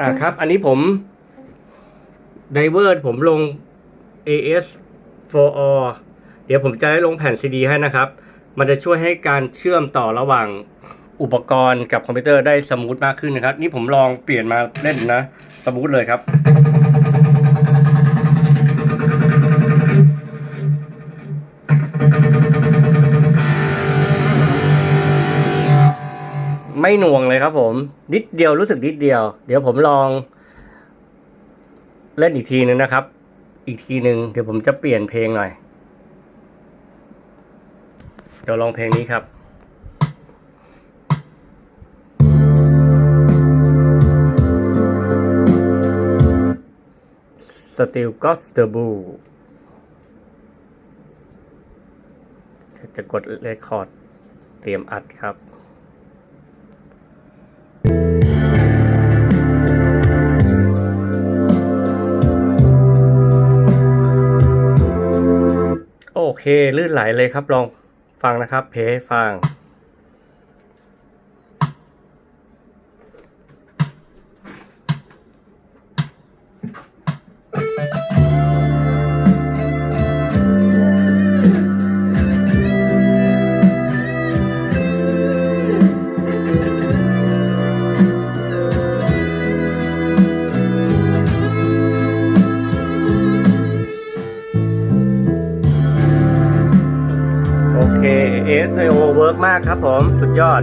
อ่าครับ อันนี้ผมไดเวอร์ผมลง AS 4 or เดี๋ยวผมจะได้ลงแผ่น CD ให้นะครับ มันจะช่วยให้การเชื่อมต่อระหว่างอุปกรณ์กับคอมพิวเตอร์ได้สมูทมากขึ้นนะครับ นี่ผมลองเปลี่ยนมาเล่นนะ สมูทเลยครับ ไม่หน่วงเลยครับผม นิดเดียวรู้สึกนิดเดียว เดี๋ยวผมลอง เล่นอีกทีนึงนะครับ อีกทีหนึ่งเดี๋ยวผมจะเปลี่ยนเพลงหน่อย เดี๋ยวลองเพลงนี้ครับ Still Got the Blue จะกดเรคคอร์ด เตรียมอัดครับ เคลื่นไหลเลยครับลองฟังนะครับ เพฟัง เอสไอโอเวิร์กมากครับผม สุดยอด